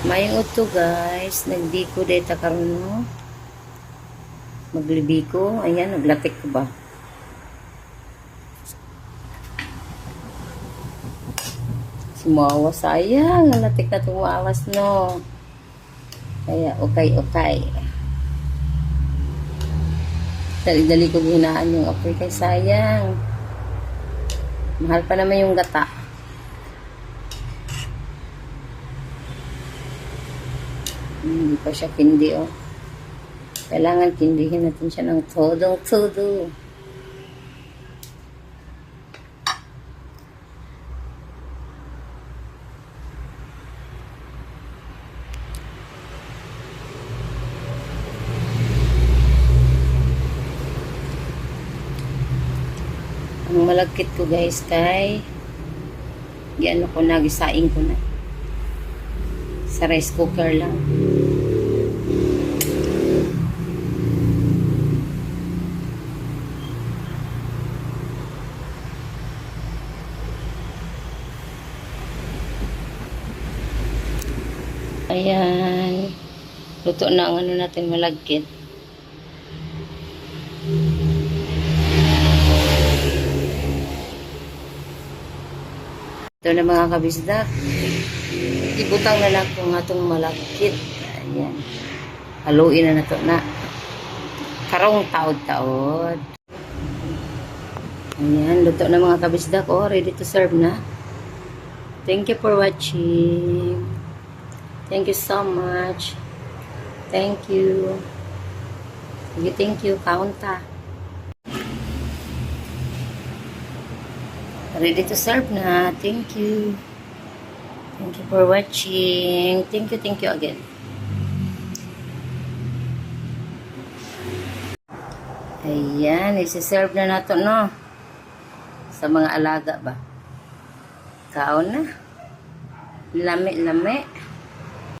Mayong uto guys, nagdiko data karon no. Maglibi ko, ayan, naglatik ko ba. Sumawa sayang, nalatik na tumawas no. Kaya okay, okay. Dali-dali ko ginaan yung apoy kay sayang. Mahal pa naman yung gata. Hindi pa siya kindi, oh. Kailangan kindihin natin siya ng todong-todo. Ang malagkit ko guys kay Giano ko na, gisaing ko na. Sa rice cooker lang. Ayan. Luto na ang ano natin malagkit. Ito na mga kabisdak. Ibutang na lang kung atong malagkit. Ayan. Haluin na na na. Karong taod-taod. Ayan, luto na mga kabisdak. Oh, ready to serve na. Thank you for watching. Thank you so much. Thank you. Sige, thank you. Kaunta. Ready to serve na. Thank you. Thank you for watching. Thank you, thank you again. Ayan, isi-serve na nato no. Sa mga alaga ba? Kaon na. Lami-lami.